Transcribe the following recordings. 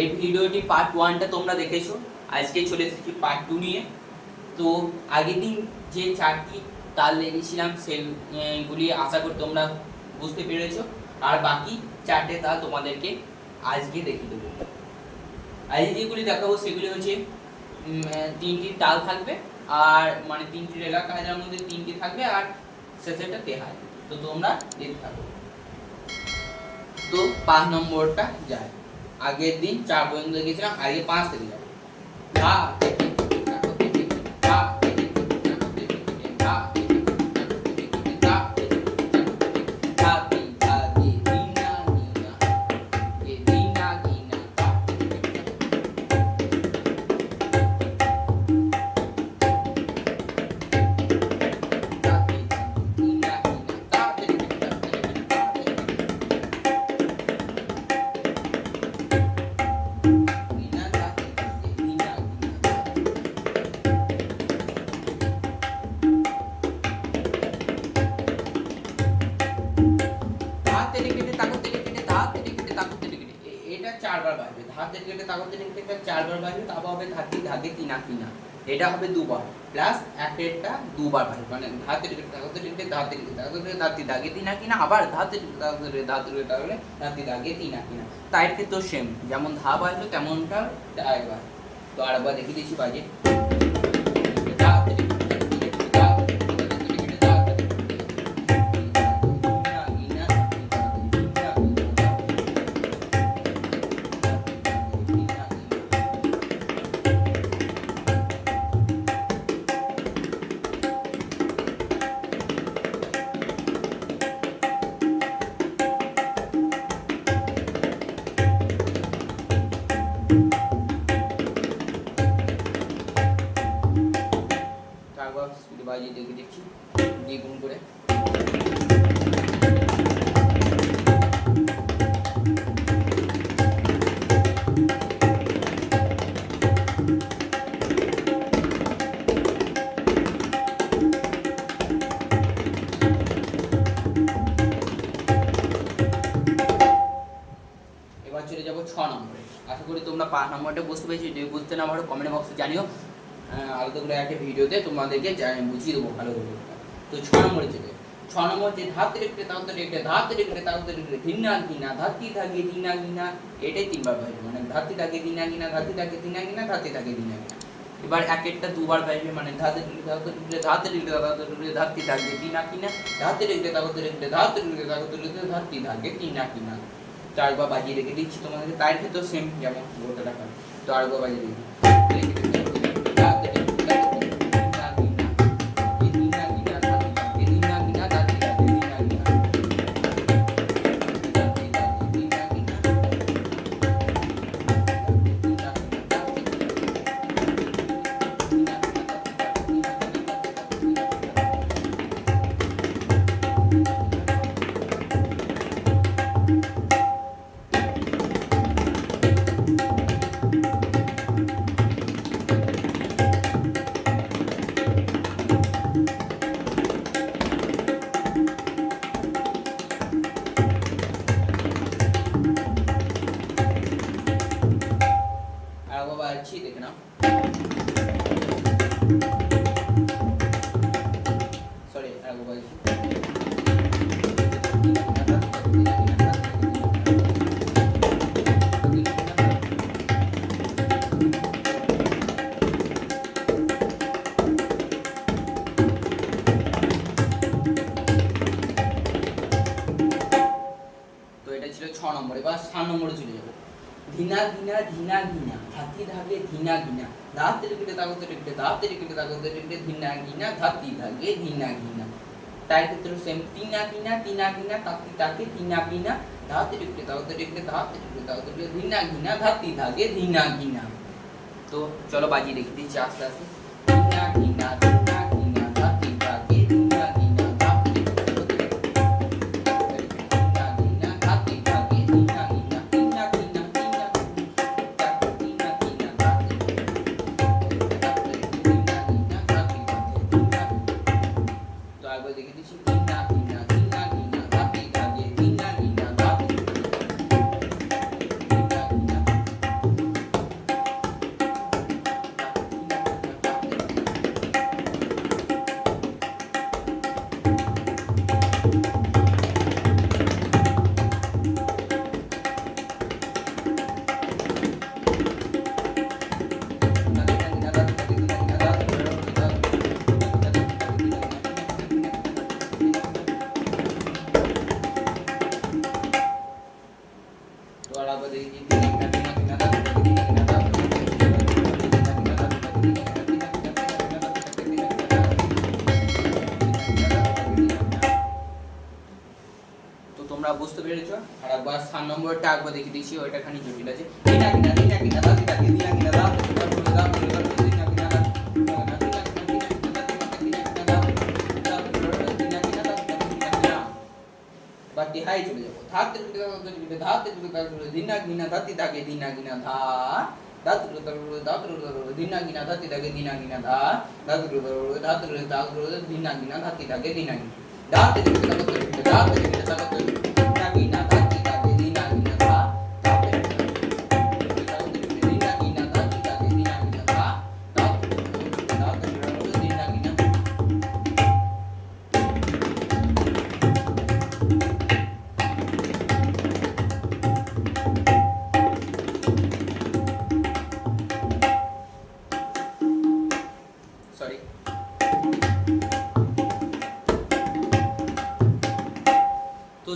এই ভিডিওটি পার্ট ওয়ানটা তোমরা দেখেছ। আজকে চলে এসেছি পার্ট টু নিয়ে। তো আগের দিন যে চারটি তাল লেগেছিলাম সেগুলি আশা করি তোমরা বুঝতে পেরেছ। আর বাকি চারটে তাল তোমাদেরকে আজকে দেখিয়ে দেবো। আজকে যেগুলি দেখাবো, সেগুলি হচ্ছে তিনটি তাল থাকবে। আর মানে তিনটি রেলা কায়দার মধ্যে তিনটি থাকবে, আর শেষেরটা তেহাই। তো তোমরা দেখতে থাকো। তো পাঁচ নম্বরটা যায়। আগের দিন চার পর্যন্ত গেছিলাম আগে পাঁচ থেকে যাব চারবার বাজবে ধার তেরে কেটে তেরে কেটে এটা চারবার বাজবে তারপর হবে ধাতি ধাগে তিনা কিনা এটা হবে দুবার প্লাস একটা দুবার বাজবে মানে ধাতের তেরে কেটে তেরে কেটে ধাতি দাগে তিনা কিনা আবার ধাতের তেরে কেটে তেরে ধার তেরে তাহলে ধাতি দাগে তিনা কিনা তাই তো সেম যেমন ধা বাজলো তেমনটা আরেকবার তো আরেকবার দেখিয়ে দিচ্ছি বাজে স্পিডে বাজিয়ে দেখে দিচ্ছি দ্বিগুণ করে। এবার চলে যাব ছ নম্বরে। আশা করি তোমরা পাঁচ নম্বরটা বুঝতে পেরেছি। যদি বুঝতে না পারো কমেন্ট বক্সে জানিও। আলাদা করে একটা ভিডিওতে তোমাদেরকে বুঝিয়ে দেবো ভালো করে। তো ছ নম্বরে চলে ছ নম্বর যে ধাতে রেখে তাহতে রেখে, ধাতে রেখে তাহতে রেখে ঘিনা ঘিনা ধাতি থাকে দিনা ঘিনা এটাই তিনবার বাজবে মানে ধাতি থাকে দিনা ঘিনা ধাতি থাকে দিনা ঘিনা ধাতি থাকে দিনা ঘিনা এবার এক একটা দুবার বাজবে মানে ধাতে রেখে তাহতে রেখে, ধাতে রেখে তাহতে রেখে, ধাতি থাকে দিনা কিনা ধাতে রেখে তাহতে রেখে, ধাতে রেখে তাহতে রেখে, ধাতি থাকে তিনা কিনা চারবার বাজিয়ে রেখে দিচ্ছি তোমাদেরকে, তার ক্ষেত্রে সেম যেমন গোটা টাকা তো আরেকবার বাজিয়ে দিই। বাজছি দেখে ছিল ছ নম্বর এবার সাত নম্বরে চলে যাব ধিনা ধিনা ধিনা ধিনা হাতি ধাগে ধিনা ঘিনা ধাত রেখে তাগতে রেখে ধাত রেখে তাগতে রেখে ধিনা ঘিনা ধাতি ধাগে ধিনা ঘিনা তাই ক্ষেত্রে সেম তিনা কিনা তিনা কিনা তাতি তাকে তিনা কিনা ধাত রেখে তাগতে রেখে ধাত রেখে তাগতে রেখে ধিনা ঘিনা ধাতি ধাগে ধিনা ঘিনা তো চলো বাজি দেখি, দিচ্ছি আস্তে আস্তে। ধিনা ঘিনা নম্বরটা একবার দেখে দিচ্ছি ওইটা খানি জটিল আছে দিনা কিনা দিনা কিনা দা দিনা কিনা কিনা দা দা করে দা করে দা দিনা কিনা দা দিনা কিনা কিনা দিনা কিনা দিনা কিনা দা দিনা কিনা দা বাকি হাই চলে যাব ধাতে ধাতে দিনা কিনা ধাতি তাকে দিনা কিনা ধা ধাতু ধাতু দিনা কিনা ধাতি তাকে দিনা কিনা ধা ধাতু ধাতু ধাতু দিনা কিনা ধাতি তাকে দিনা কিনা ধাতে ধাতে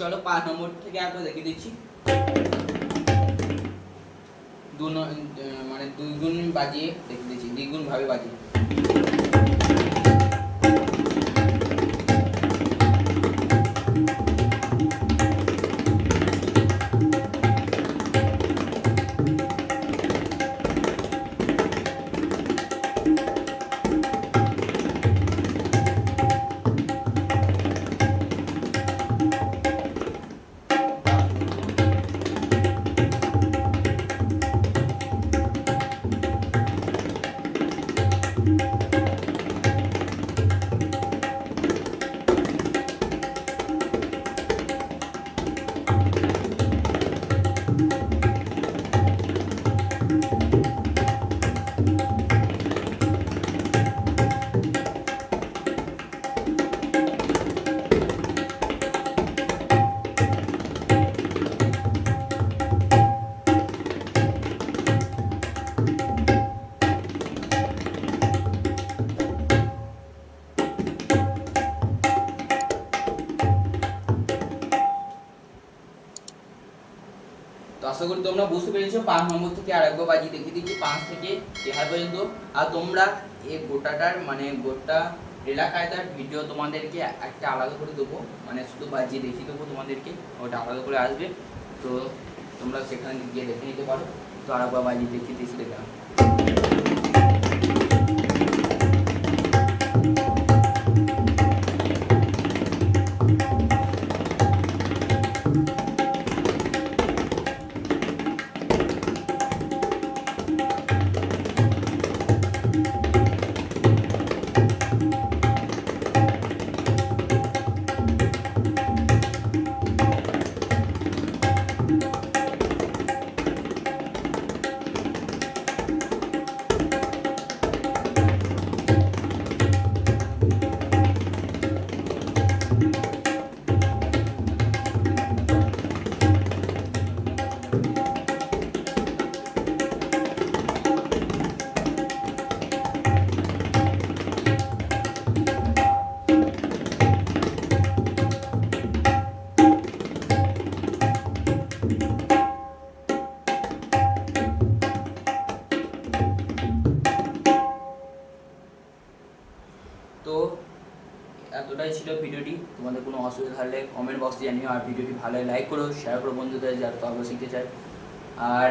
চলো পাঁচ নম্বর থেকে একবার দেখে দিচ্ছি। দু মানে দুই গুণ বাজিয়ে দেখে দিচ্ছি, দ্বিগুণ ভাবে বাজিয়ে। তো আশা করি তোমরা বুঝতে পেরেছ, পাঁচ নম্বর থেকে আর একবার বাজি দেখিয়ে দিচ্ছি, পাঁচ থেকে তেহার পর্যন্ত। আর তোমরা এই গোটাটার মানে গোটা রেলা কায়দার ভিডিও তোমাদেরকে একটা আলাদা করে দেবো। মানে শুধু বাজিয়ে দেখিয়ে দেবো তোমাদেরকে, ওটা আলাদা করে আসবে। তো তোমরা সেখানে গিয়ে দেখে নিতে পারো। তো আর একবার বাজিয়ে দেখিয়ে দিচ্ছি দেখে ছিল ভিডিওটি। তোমাদের কোনো অসুবিধা থাকলে কমেন্ট বক্সে জানিও, আর ভিডিওটি ভালো লাইক করো শেয়ার করো বন্ধুদের যারা তবলা শিখতে চায়। আর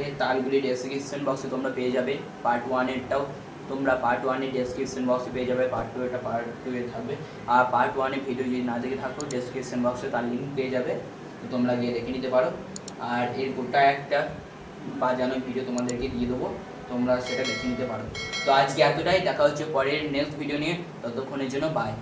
এর তালগুলি ডেসক্রিপশন বক্সে তোমরা পেয়ে যাবে পার্ট ওয়ানেরটাও তোমরা পার্ট ওয়ানের ডেসক্রিপশন বক্সে পেয়ে যাবে পার্ট টু এটা পার্ট টু এ থাকবে। আর পার্ট ওয়ানে ভিডিও যদি না দেখে থাকো ডেসক্রিপশন বক্সে তার লিঙ্ক পেয়ে যাবে, তো তোমরা গিয়ে দেখে নিতে পারো। আর এর গোটা একটা বাজানো ভিডিও তোমাদেরকে দিয়ে দেবো, তোমরা সেটা দেখে নিতে পারো। তো আজকে এতটাই, দেখা হচ্ছে পরের নেক্সট ভিডিও নিয়ে। ততক্ষণের জন্য বাই